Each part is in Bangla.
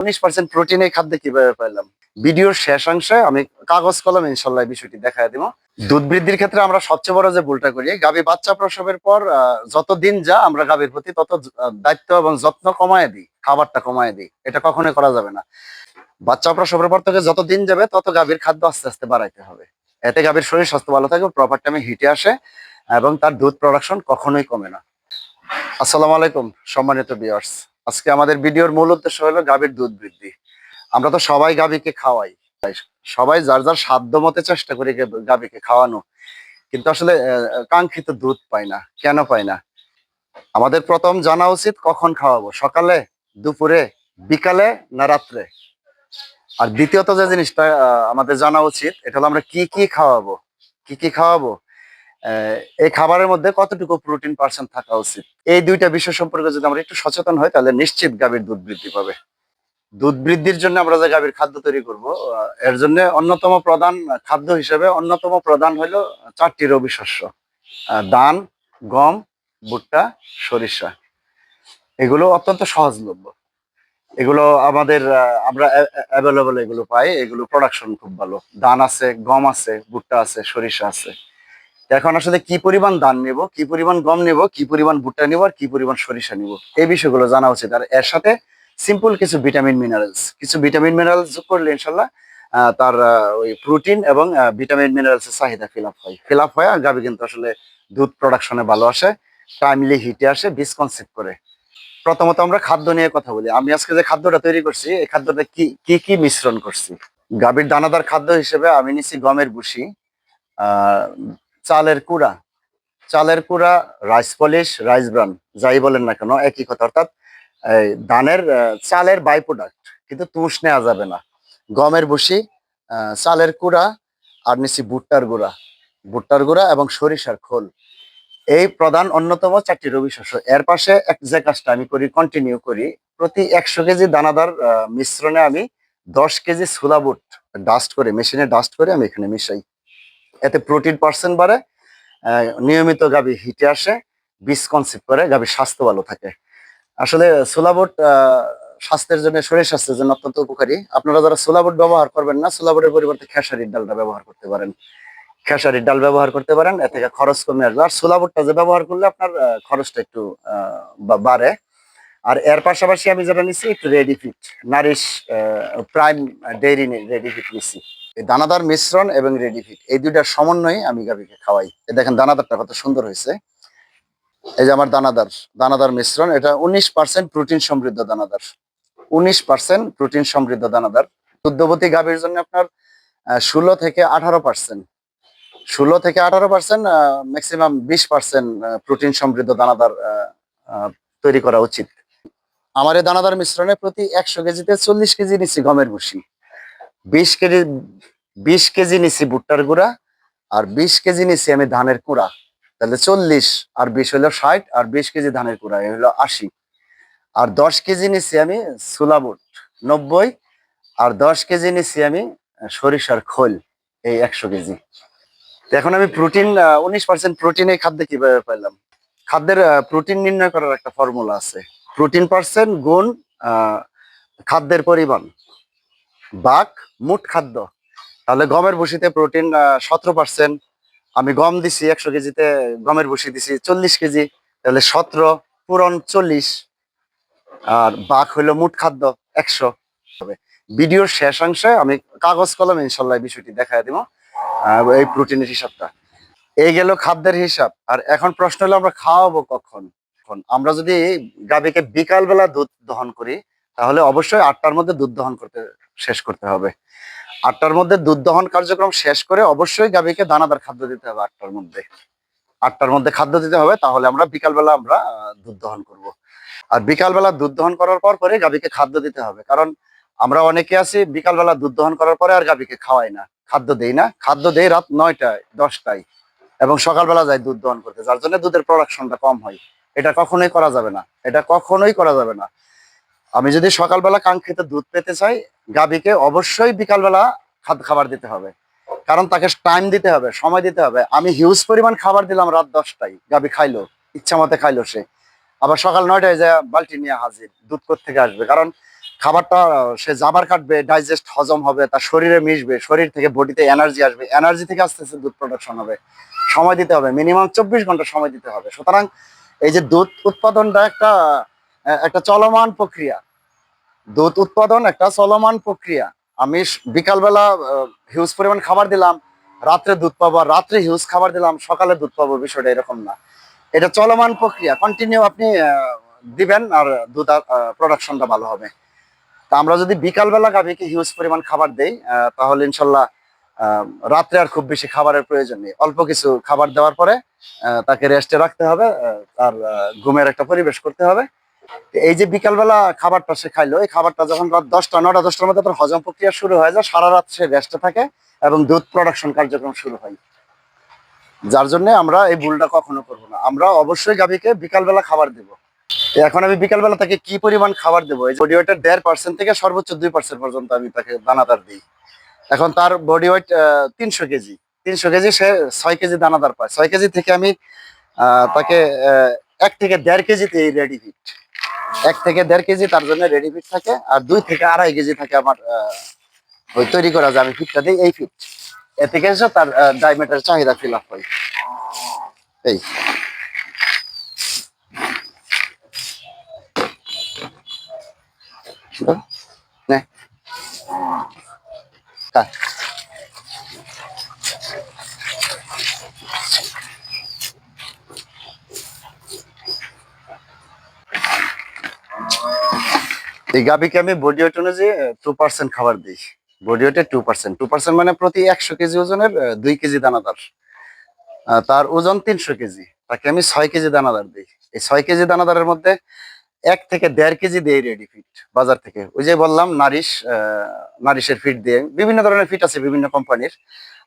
উনিশ পার্সেন্ট প্রোটিন এই খাদ্যে কীভাবে পেলাম ভিডিওর শেষাংশে আমি কাগজ কলম ইনশাল্লাহ বিষয়টি দেখা দিব। দুধ বৃদ্ধির ক্ষেত্রে আমরা সবচেয়ে বড় যে ভুলটা করি, গাভী বাচ্চা প্রসবের পর যত দিন যা আমরা গাভীর প্রতি তত দায়িত্ব এবং যত্ন কমায় দিই, খাবারটা কমায় দিই, এটা কখনোই করা যাবে না। বাচ্চা প্রসবের পর থেকে যত দিন যাবে, তত গাভীর খাদ্য আস্তে আস্তে বাড়াইতে হবে। এতে গাভীর শরীর স্বাস্থ্য ভালো থাকবে প্রপার টাইমে হিটে আসে এবং তার দুধ প্রোডাকশন কখনোই কমে না। আসসালামু আলাইকুম, সম্মানিত বিয়ার্স আজকে আমাদের ভিডিওর মূল উদ্দেশ্য হলো গাভীর দুধ বৃদ্ধি। আমরা তো সবাই গাভীকে খাওয়াই। সবাই যার যার সাধ্য মতে চেষ্টা করি গাভীকে খাওয়ানো। কিন্তু আসলে কাঙ্ক্ষিত দুধ পাই না। কেন পাই না? আমাদের প্রথম জানা উচিত কখন খাওয়াবো, সকালে, দুপুরে, বিকালে না রাত্রে? আর দ্বিতীয়ত যে জিনিসটা আমাদের জানা উচিত, এটা হলো আমরা কি কি খাওয়াবো? কি কি খাওয়াবো? এই খাবারের মধ্যে কতটুকু প্রোটিন পার্সেন্ট থাকা উচিত? এই দুইটা বিষয় সম্পর্কে যদি আমরা একটু সচেতন হই, তাহলে নিশ্চিত গাভীর দুধ বৃদ্ধি পাবে। দুধ বৃদ্ধির জন্য আমরা যে গাভীর খাদ্য তৈরি করব এর জন্য অন্যতম প্রধান খাদ্য হিসেবে অন্যতম প্রধান হলো চারটি রবি শস্য ধান, গম, ভুট্টা, সরিষা। এগুলো অত্যন্ত সহজলভ্য। এগুলো আমাদের আমরা অ্যাভেলেবল এগুলো পাই। এগুলো প্রোডাকশন খুব ভালো। ধান আছে, গম আছে, ভুট্টা আছে, সরিষা আছে। এখন আসলে কি পরিমাণ ধান নেব, কি পরিমাণ গম নেব, কি পরিমাণ ভুট্টা নেব আর কি পরিমাণ সরিষা নেব? এই বিষয়গুলো জানা উচিত। আর এর সাথে সিম্পল কিছু ভিটামিন মিনারেলস কিছু ভিটামিন মিনারেলস যোগ করলে ইনশাল্লাহ তার ওই প্রোটিন এবং ভিটামিন মিনারেলস এর চাহিদা ফিল আপ হয়। ফিল আপ হয় আর গাভী কিন্তু আসলে দুধ প্রোডাকশনে ভালো আসে টাইমলি হিটে আসে বীজ কনসেপ্ট করে। প্রথমত আমরা খাদ্য নিয়ে কথা বলি। আমি আজকে যে খাদ্যটা তৈরি করছি, এই খাদ্যটা কি কি কি মিশ্রণ করছি? গাভীর দানাদার খাদ্য হিসেবে আমি নিছি গমের ভুসি চালের কুড়া। চালের কুড়া রাইস পলিশ রাইস ব্রান যাই বলেন না কেন, একই কথা। অর্থাৎ ধানের চালের বাই প্রোডাক্ট কিন্তু তুষ নেওয়া যাবে না। গমের ভুসি চালের কুড়া, আর নিচি ভুট্টার গুঁড়া। ভুট্টার গুঁড়া এবং সরিষার খোল। এই প্রধান অন্যতম চারটি রবি শস্য। এর পাশে এক যে কাজটা আমি করি কন্টিনিউ করি, প্রতি একশো কেজি দানাদার মিশ্রণে আমি দশ কেজি ছোলা বুট ডাস্ট করে মেশিনে ডাস্ট করে আমি এখানে মিশাই। এতে প্রোটিন পার্সেন্ট বাড়ে নিয়মিত গাভী হিটে আসে, বীজ কনসেপ্ট করে গাভীর স্বাস্থ্য ভালো থাকে। আসলে সোলাবোট স্বাস্থ্যের জন্য, শরীর স্বাস্থ্যের জন্য অত্যন্ত উপকারী। আপনারা যারা সোলাবোট ব্যবহার করবেন না সোলাবোটের পরিবর্তে খেসারির ডালটা ব্যবহার করতে পারেন। খেসারির ডাল ব্যবহার করতে পারেন এ থেকে খরচ কমে আসবে। আর সোলাবোটটা যে ব্যবহার করলে আপনার খরচটা একটু বাড়ে। আর এর পাশাপাশি আমি যেটা নিচ্ছি একটু ready fit nourish prime dairy ready fit নিচ্ছি এই দানাদার মিশ্রণ এবং রেডি ফিট এই দুইটার সমন্বয়ে আমি গাভীকে খাওয়াই। দেখেন দানাদারটা কত সুন্দর হয়েছে। এই যে আমার দানাদার দানাদার মিশ্রণ, এটা উনিশ পার্সেন্ট প্রোটিন সমৃদ্ধ দানাদার। উনিশ পার্সেন্ট প্রোটিন সমৃদ্ধ দানাদার। দুগ্ধবতী গাভীর জন্য আপনার ষোলো থেকে আঠারো পার্সেন্ট ষোলো থেকে আঠারো পার্সেন্ট ম্যাক্সিমাম বিশ পার্সেন্ট প্রোটিন সমৃদ্ধ দানাদার তৈরি করা উচিত। আমার এই দানাদার মিশ্রণে প্রতি একশো কেজিতে চল্লিশ কেজি নিচ্ছি গমের ভুসি। বিশ কেজি বিশ কেজি নিচ্ছি ভুট্টার গুঁড়া আর বিশ কেজি নিচ্ছি আমি ধানের কুড়া। তাহলে চল্লিশ আর বিশ হলো ষাট আর বিশ কেজি ধানের কুড়া হলো আশি। আর দশ কেজি নিচ্ছি আমি সুলাবুট নব্বই। আর দশ কেজি নিচ্ছি আমি সরিষার খোল, এই একশো কেজি। এখন আমি প্রোটিন উনিশ পার্সেন্ট প্রোটিন খাদ্যে কীভাবে পেলাম খাদ্যের প্রোটিন নির্ণয় করার একটা ফর্মুলা আছে। প্রোটিন পার্সেন্ট গুণ খাদ্যের পরিমাণ। বাক মোট খাদ্য। তাহলে গমের ভুসিতে প্রোটিন সতেরো পার্সেন্ট আমি গম দিছি একশো কেজিতে, গমের ভুসি দিছি চল্লিশ কেজি। তাহলে সতেরো পূরণ চল্লিশ। আর বাঘ হইল মোট খাদ্য একশো। ভিডিওর শেষাংশে আমি কাগজ কলম ইনশাল্লাহ বিষয়টি দেখাই দিব এই প্রোটিনের হিসাবটা। এই গেল খাদ্যের হিসাব। আর এখন প্রশ্ন হলো, আমরা খাওয়াবো কখন? আমরা যদি গাভীকে বিকালবেলা দুধ দহন করি, তাহলে অবশ্যই আটটার মধ্যে দুধ দহন করতে শেষ করতে হবে। আটটার মধ্যে দুধ দহন কার্যক্রম শেষ করে অবশ্যই গাভীকে দানাদার খাদ্য দিতে হবে আটটার মধ্যে। আটটার মধ্যে খাদ্য দিতে হবে, তাহলে আমরা বিকালবেলা আমরা দুধ দহন করব। আর বিকালবেলা দুধ দহন করার পর পরে গাভীকে খাদ্য দিতে হবে, কারণ আমরা অনেকে আছি বিকালবেলা দুধ দহন করার পরে আর গাভীকে খাওয়াই না, খাদ্য দেই না। খাদ্য দেই রাত নয়টায়, দশটায়, এবং সকালবেলা যায় দুধ দহন করতে, যার জন্য দুধের প্রোডাকশনটা কম হয়। এটা কখনোই করা যাবে না, এটা কখনোই করা যাবে না। আমি যদি সকালবেলা কাঙ্ক্ষিত দুধ পেতে চাই গাভীকে অবশ্যই বিকালবেলা খাদ্য খাবার দিতে হবে। কারণ তাকে টাইম দিতে হবে, সময় দিতে হবে। আমি হিউজ পরিমাণ খাবার দিলাম রাত দশটায়, গাভী খাইলো, ইচ্ছা মতে খাইলো সে। আবার সকাল নয়টায় যায় বালতি নিয়ে হাজির, দুধ থেকে আসবে? কারণ খাবারটা সে জাবার কাটবে ডাইজেস্ট হজম হবে, তার শরীরে মিশবে, শরীর থেকে বডিতে এনার্জি আসবে। এনার্জি থেকে আস্তে আস্তে দুধ প্রোডাকশন হবে। সময় দিতে হবে মিনিমাম চব্বিশ ঘণ্টা সময় দিতে হবে। সুতরাং এই যে দুধ উৎপাদনটা একটা একটা চলমান প্রক্রিয়া দুধ উৎপাদন একটা চলমান প্রক্রিয়া। আমি বিকালবেলা হিউজ পরিমাণ খাবার দিলাম রাত্রে দুধ পাবো আর রাত্রে হিউজ খাবার দিলাম সকালে দুধ পাবো বিষয়টা এরকম না। এটা চলমান প্রক্রিয়া কন্টিনিউ আপনি দিবেন আর দুধ প্রোডাকশনটা ভালো হবে। তা আমরা যদি বিকালবেলা গাভীকে হিউজ পরিমাণ খাবার দেই তাহলে ইনশাল্লাহ রাত্রে আর খুব বেশি খাবারের প্রয়োজন নেই। অল্প কিছু খাবার দেওয়ার পরে তাকে রেস্টে রাখতে হবে আহ, তার ঘুমের একটা পরিবেশ করতে হবে। এই যে বিকালবেলা খাবারটা সে খাইলো, এই খাবারটা যখন রাত দশটা, নটা, দশটার মধ্যে তার হজম প্রক্রিয়া শুরু হয়ে যায়, সারা রাত সে রেস্টে থাকে এবং দুধ প্রোডাকশন কার্যক্রম শুরু হয়। যার জন্য আমরা এই ভুলটা কখনো করব না। আমরা অবশ্যই গাভীকে বিকালবেলা খাবার দেবো। এখন আমি বিকালবেলা তাকে কি পরিমাণ খাবার দেবো? এই বডি ওয়েটের দেড় পার্সেন্ট থেকে সর্বোচ্চ দুই পার্সেন্ট পর্যন্ত আমি তাকে দানাদার দিই। এখন তার বডি ওয়েট তিনশো কেজি। তিনশো কেজি সে ছয় কেজি দানাদার পায়। ছয় কেজি থেকে আমি তাকে এক থেকে দেড় কেজিতে এই রেডি ফিট এক থেকে দেড় কেজি তার জন্য রেডি ফিট থাকে, আর দুই থেকে আড়াই কেজি থাকে আমার ওই তৈরি করা যায় আমি ফিটটা দিই, এই ফিট এ থেকে এসে তার ডায়মিটার চাহিদা ফিল আপ হয়। এই। নে। এই গাবিকে আমি বডি ওয়েট অনুযায়ী টু পার্সেন্ট খাবার দিই। বডি ওয়েটে টু পার্সেন্ট টু পার্সেন্ট মানে প্রতি একশো কেজি ওজনের দুই কেজি দানাদার। তার ওজন তিনশো কেজি। তাকে আমি ছয় কেজি দানাদার দিই। এই ছয় কেজি দানাদারের মধ্যে এক থেকে দেড় কেজি দিই রেডি ফিট বাজার থেকে। ওই যে বললাম, নারিশ নারিশের ফিট দিয়ে। বিভিন্ন ধরনের ফিট আছে বিভিন্ন কোম্পানির।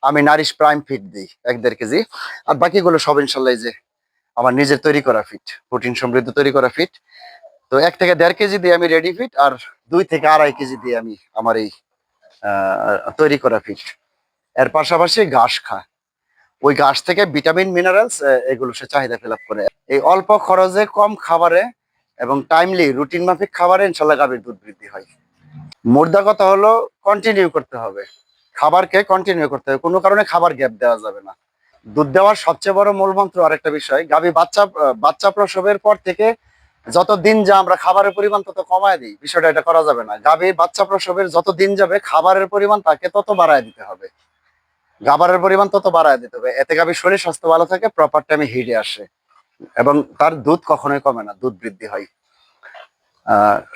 আমি নারিশ প্রাইম ফিট দিই, এক দেড় কেজি। আর বাকিগুলো সব ইনশাল্লাহ যে আমার নিজের তৈরি করা ফিট প্রোটিন সমৃদ্ধ তৈরি করা ফিট তো এক থেকে দেড় কেজি দিয়ে আমি রেডি ফিট আর দুই থেকে আড়াই কেজি দিয়ে আমি আমার এই তৈরি করা ফিট এর পাশাপাশি ঘাস খায়। ওই ঘাস থেকে ভিটামিন মিনারেলস এগুলো সে চাহিদা ফিল করে। এই অল্প খরচে, কম খাবারে এবং টাইমলি রুটিন মাফিক খাবারে ইনশাল্লাহ গাভীর দুধ বৃদ্ধি হয়। মুর্দা কথা হলো কন্টিনিউ করতে হবে। খাবারকে কন্টিনিউ করতে হবে। কোনো কারণে খাবার গ্যাপ দেওয়া যাবে না। দুধ দেওয়ার সবচেয়ে বড় মূলমন্ত্র আরেকটা বিষয়, গাভী বাচ্চা বাচ্চা প্রসবের পর থেকে যত দিন যা আমরা খাবারের পরিমাণ তত কমায় দিই, বিষয়টা এটা করা যাবে না। গাভী বাচ্চা প্রসবের যত দিন যাবে খাবারের পরিমাণ তাকে তত বাড়ায় দিতে হবে। খাবারের পরিমাণ তত বাড়ায় দিতে হবে। এতে গাভীর শরীর স্বাস্থ্য ভালো থাকে প্রপার টাইমে হিটে আসে এবং তার দুধ কখনোই কমে না, দুধ বৃদ্ধি হয়।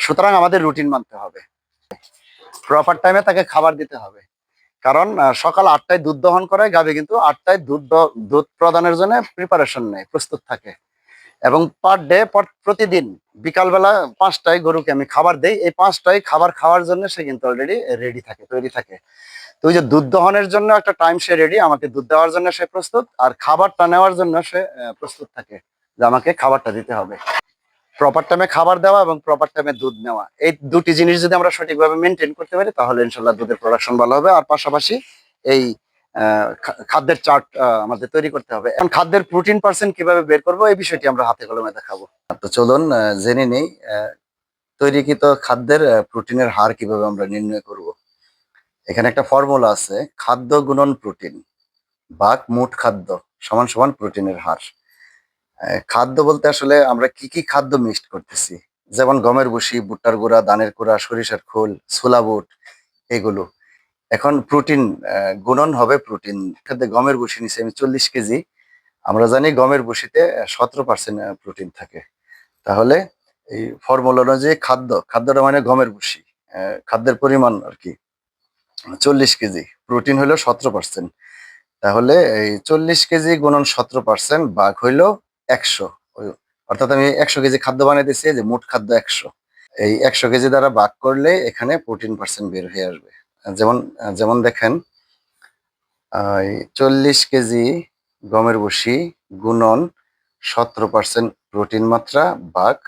সুতরাং আমাদের রুটিন মানতে হবে। প্রপার টাইমে তাকে খাবার দিতে হবে। কারণ সকাল আটটায় দুধ দহন করে গাভী কিন্তু আটটায় দুধ দুধ প্রদানের জন্য প্রিপারেশন নেয়, প্রস্তুত থাকে। এবং পার ডে প্রতিদিন, বিকালবেলা পাঁচটায় গরুকে আমি খাবার দেই। এই পাঁচটায় খাবার খাওয়ার জন্য সে কিন্তু অলরেডি রেডি থাকে, তৈরি থাকে। তো ওই যে দুধ দহনের জন্য একটা টাইম সে রেডি আমাকে দুধ দেওয়ার জন্য সে প্রস্তুত, আর খাবারটা নেওয়ার জন্য সে প্রস্তুত থাকে যে আমাকে খাবারটা দিতে হবে। প্রপার টাইমে খাবার দেওয়া এবং প্রপার টাইমে দুধ নেওয়া। এই দুটি জিনিস যদি আমরা সঠিকভাবে মেনটেন করতে পারি, তাহলে ইনশাল্লাহ দুধের প্রোডাকশন ভালো হবে। আর পাশাপাশি এই খাদ্যের চার্ট আমাদের তৈরি করতে হবে। এখন খাদ্যের প্রোটিন পার্সেন্ট কীভাবে বের করব, এই বিষয়টি আমরা হাতে কলমে দেখাবো। তো চলুন জেনে নেই তৈরিকৃত খাদ্যের প্রোটিনের হার কীভাবে আমরা নির্ণয় করব। এখানে একটা ফর্মুলা আছে, খাদ্য গুণন প্রোটিন ভাগ মোট খাদ্য, সমান সমান প্রোটিনের হার। খাদ্য বলতে আসলে আমরা কি কি খাদ্য মিক্সড করতেছি? যেমন গমের ভুসি ভুট্টার গুঁড়া দানের গুঁড়া, সরিষার খোল, ছোলা বুট, এগুলো। এখন প্রোটিন গুণন হবে প্রোটিন গমের ভুসি নিচে আমি চল্লিশ কেজি। আমরা জানি গমের ভুসিতে সতেরো পার্সেন্ট প্রোটিন থাকে। তাহলে এই ফর্মুলা অনুযায়ী খাদ্য খাদ্যটা মানে গমের আহ, খাদ্যের পরিমাণ আর কি। চল্লিশ কেজি প্রোটিন হলো সতেরো পার্সেন্ট তাহলে এই চল্লিশ কেজি গুণন সতেরো পার্সেন্ট বাঘ হইল একশো। অর্থাৎ আমি একশো কেজি খাদ্য বানাইতেছি যে মোট খাদ্য একশো। এই একশো কেজি দ্বারা ভাগ করলে এখানে প্রোটিন পার্সেন্ট বের হয়ে আসবে। যেমন যেমন দেখেন চল্লিশ কেজি গমের বসি গুণন সতেরো পার্সেন্ট প্রোটিন মাত্রা, বাঘ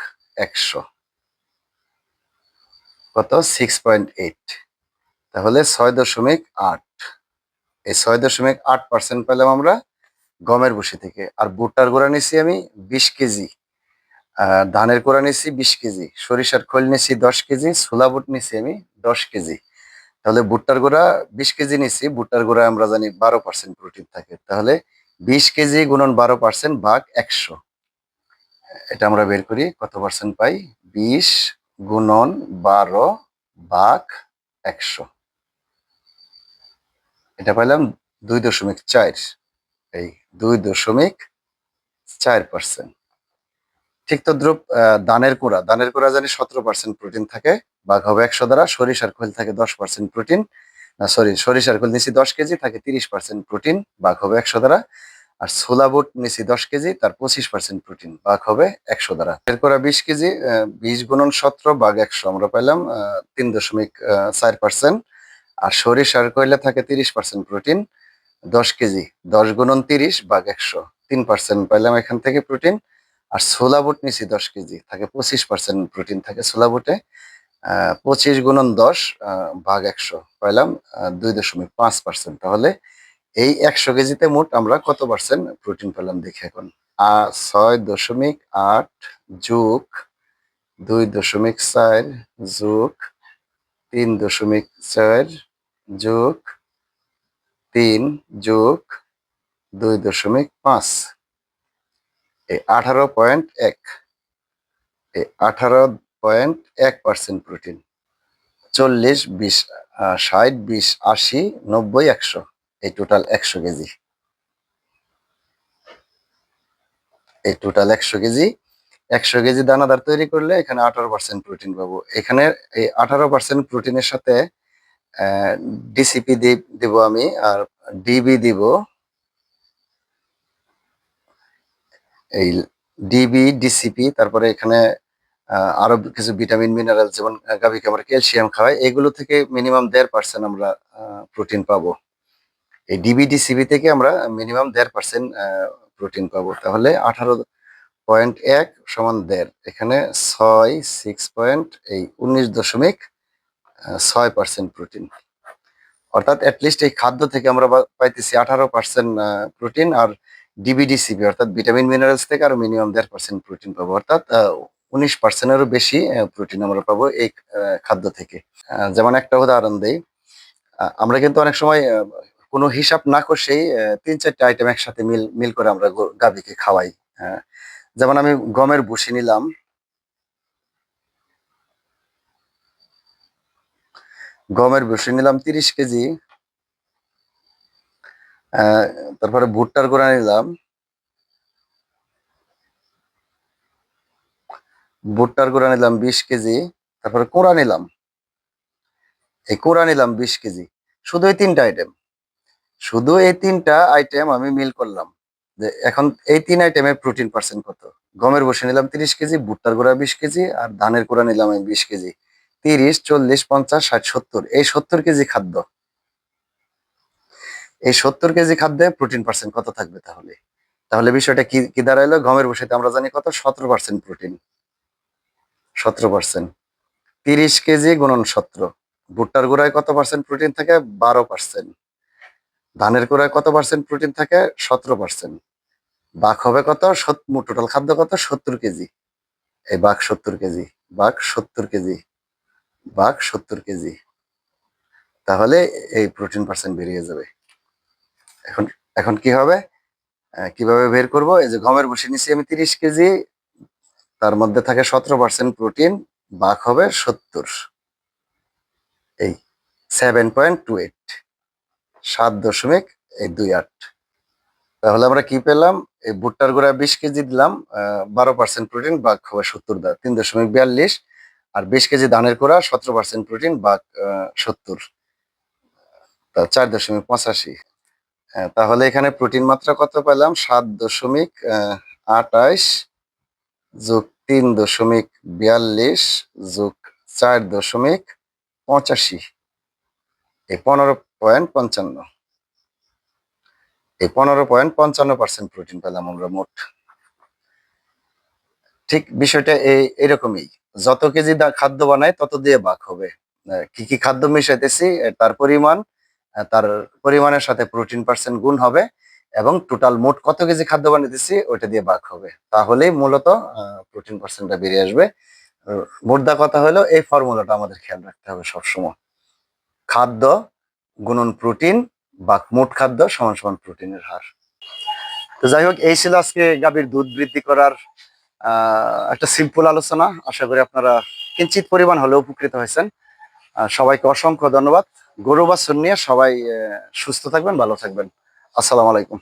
একশো। কত? সিক্স পয়েন্ট এইট তাহলে ছয় দশমিক আট। এই ছয় দশমিক আট পার্সেন্ট পেলাম আমরা গমের ভুসি থেকে। আর ভুট্টার গুঁড়া নিছি আমি বিশ কেজি। ধানের কোড়া নিছি বিশ কেজি। সরিষার খোল নিছি দশ কেজি। ছোলা বুট নিছি আমি দশ কেজি। তাহলে ভুট্টার গুঁড়া বিশ কেজি নিচ্ছি ভুট্টার গুঁড়া আমরা জানি বারো পার্সেন্ট প্রোটিন থাকে। তাহলে বিশ কেজি গুণন বারো পার্সেন্ট ভাগ একশো। এটা আমরা বের করি, কত পার্সেন্ট পাই? বিশ গুণন বারো ভাগ একশো। এটা পাইলাম দুই দশমিক চার, এই দুই দশমিক চার পার্সেন্ট ঠিক তো দানের কুড়া দানের কুড়া জানি সতেরো পার্সেন্ট প্রোটিন থাকে। ভাগ হবে একশো দ্বারা, সরিষার খোল থাকে দশ পার্সেন্ট প্রোটিন সরি সরিষার খোল নিচে দশ কেজি, থাকে তিরিশ পার্সেন্ট প্রোটিন ভাগ হবে একশো দ্বারা, আর ছোলা বুট নিচে দশ কেজি, তার পঁচিশ পার্সেন্ট প্রোটিন ভাগ হবে একশো দ্বারা। এর করা বিশ কেজি বিশ গুণন সতেরো ভাগ একশো। আমরা পাইলাম তিন দশমিক চার পার্সেন্ট আর সরিষার কয়লা থাকে তিরিশ পার্সেন্ট প্রোটিন দশ কেজি, দশ গুণন তিরিশ ভাগ একশো। তিন পার্সেন্ট পাইলাম এখান থেকে প্রোটিন আর ছোলা বুট নিছি দশ কেজি, থাকে পঁচিশ পার্সেন্ট প্রোটিন থাকে ছোলা বুটে। পঁচিশ গুণন দশ ভাগ একশো পাইলাম দুই দশমিক পাঁচ পার্সেন্ট তাহলে এই একশো কেজিতে মোট আমরা কত পার্সেন্ট প্রোটিন পেলাম দেখি এখন? ছয় দশমিক আট যুগ দুই দশমিক চার যুগ তিন দশমিক চার যোগ তিন যোগ দুই দশমিক পাঁচ। এই আঠারো পয়েন্ট এক। এই আঠারো পয়েন্ট এক পার্সেন্ট প্রোটিন। চল্লিশ, বিশ ষাট, বিশ, আশি, নব্বই, একশো, এই টোটাল একশো কেজি। এই টোটাল একশো কেজি। একশো কেজি দানাদার তৈরি করলে এখানে আঠারো পার্সেন্ট প্রোটিন পাবো। এখানে এই আঠারো পার্সেন্ট প্রোটিনের সাথে ডিসিপি দিব আমি, আর ডিবি দিব, এই ডিবি ডিসিপি তারপরে এখানে আরও কিছু ভিটামিন মিনারেল যেমন গাভীকে আমরা ক্যালসিয়াম খাওয়াই, এগুলো থেকে মিনিমাম দেড় পার্সেন্ট আমরা প্রোটিন পাবো। এই ডিবি ডিসিবি থেকে আমরা মিনিমাম দেড় পার্সেন্ট প্রোটিন পাবো। তাহলে আঠারো পয়েন্ট এক সমান দেড়, এখানে ছয় সিক্স পয়েন্ট এই উনিশ দশমিক ছয় পার্সেন্ট প্রোটিন অর্থাৎ অ্যাটলিস্ট এই খাদ্য থেকে আমরা পাইতেছি আঠারো পার্সেন্ট প্রোটিন আর ডিবিডিসিবি অর্থাৎ ভিটামিন মিনারেলস থেকে আরও মিনিমাম দেড় পার্সেন্ট প্রোটিন পাবো। অর্থাৎ উনিশ পার্সেন্টেরও বেশি প্রোটিন আমরা পাবো এই খাদ্য থেকে যেমন একটা উদাহরণ দেই আমরা কিন্তু অনেক সময় কোনো হিসাব না আহ, তিন চারটে আইটেম একসাথে মিল মিল করে আমরা গাভীকে খাওয়াই হ্যাঁ। যেমন আমি গমের ভুসি নিলাম গমের ভুসি নিলাম তিরিশ কেজি তারপরে ভুট্টার গুঁড়া নিলাম ভুট্টার গুঁড়া নিলাম বিশ কেজি, তারপরে কোড়া নিলাম। এই কোড়া নিলাম বিশ কেজি। শুধু এই তিনটা আইটেম শুধু এই তিনটা আইটেম আমি মিল করলাম। যে এখন এই তিন আইটেমের প্রোটিন পার্সেন্ট কত? গমের বসে নিলাম তিরিশ কেজি, ভুট্টার গুঁড়া বিশ কেজি, আর ধানের গুঁড়া নিলাম আমি বিশ কেজি। তিরিশ, চল্লিশ, পঞ্চাশ, ষাট, সত্তর। এই সত্তর কেজি খাদ্য। এই সত্তর কেজি খাদ্যে প্রোটিন পার্সেন্ট কত থাকবে তাহলে? তাহলে বিষয়টা কি কি দাঁড়াইলো? গমের বসেতে আমরা জানি কত? সতেরো পার্সেন্ট প্রোটিন সতেরো পার্সেন্ট তিরিশ কেজি গুণন সতেরো। ভুট্টার গুঁড়ায় কত পার্সেন্ট প্রোটিন থাকে? বারো পার্সেন্ট ধানের গুঁড়ায় কত পার্সেন্ট প্রোটিন থাকে? সতেরো পার্সেন্ট বাঘ হবে কত? টোটাল খাদ্য কত? সত্তর কেজি। এই বাঘ সত্তর কেজি। বাঘ সত্তর কেজি। বাঘ সত্তর কেজি। তাহলে এই প্রোটিন পার্সেন্ট বেরিয়ে যাবে। এখন এখন কি হবে? কীভাবে বের করব? এই যে গমের বসে নিচ্ছি আমি তিরিশ কেজি। তার মধ্যে থাকে সতেরো পার্সেন্ট প্রোটিন বাঘ হবে সত্তর। এই সেভেন পয়েন্ট টু এইট সাত দশমিক এই দুই আট। তাহলে আমরা কি পেলাম? এই ভুট্টার গুঁড়া বিশ কেজি দিলাম বারো পার্সেন্ট প্রোটিন বাঘ হবে সত্তর, দা তিন দশমিক বিয়াল্লিশ। আর বিশ কেজি ধানের গুঁড়া, সতেরো পার্সেন্ট প্রোটিন বাঘ সত্তর। তা চার দশমিক পঁচাশি। তাহলে এখানে প্রোটিন মাত্রা কত পেলাম? সাত দশমিক আটাইশ। যোগ তিন দশমিক বিয়াল্লিশ যোগ চার দশমিক পঁচাশি। এই পনেরো পয়েন্ট পঞ্চান্ন। এই পনেরো পয়েন্ট পঞ্চান্ন পার্সেন্ট প্রোটিন পেলাম আমরা মোট। ঠিক বিষয়টা এই এরকমই। যত কেজি খাদ্য বানায়, তত দিয়ে বাক হবে। কি কি খাদ্য মিশাইতেছি তার পরিমাণ তার পরিমাণের সাথে প্রোটিন পার্সেন্ট গুণ হবে। এবং টোটাল মোট কত কেজি খাদ্য বানিয়েছি, ওইটা দিয়ে ভাগ হবে। তাহলেই মূলত প্রোটিন পার্সেন্টটা বেরিয়ে আসবে। মোদ্দা কথা হলো, এই ফর্মুলাটা আমাদের খেয়াল রাখতে হবে সবসময়। খাদ্য গুণন প্রোটিন বা মোট খাদ্য সমান সমান প্রোটিনের হার। তো যাই হোক, এই ছিল আজকে গাভীর দুধ বৃদ্ধি করার একটা সিম্পল আলোচনা। আশা করি আপনারা কিঞ্চিত পরিমাণ হলেও উপকৃত হয়েছেন। সবাইকে অসংখ্য ধন্যবাদ। গরু নিয়ে সবাই সুস্থ থাকবেন, ভালো থাকবেন। আসসালামু আলাইকুম।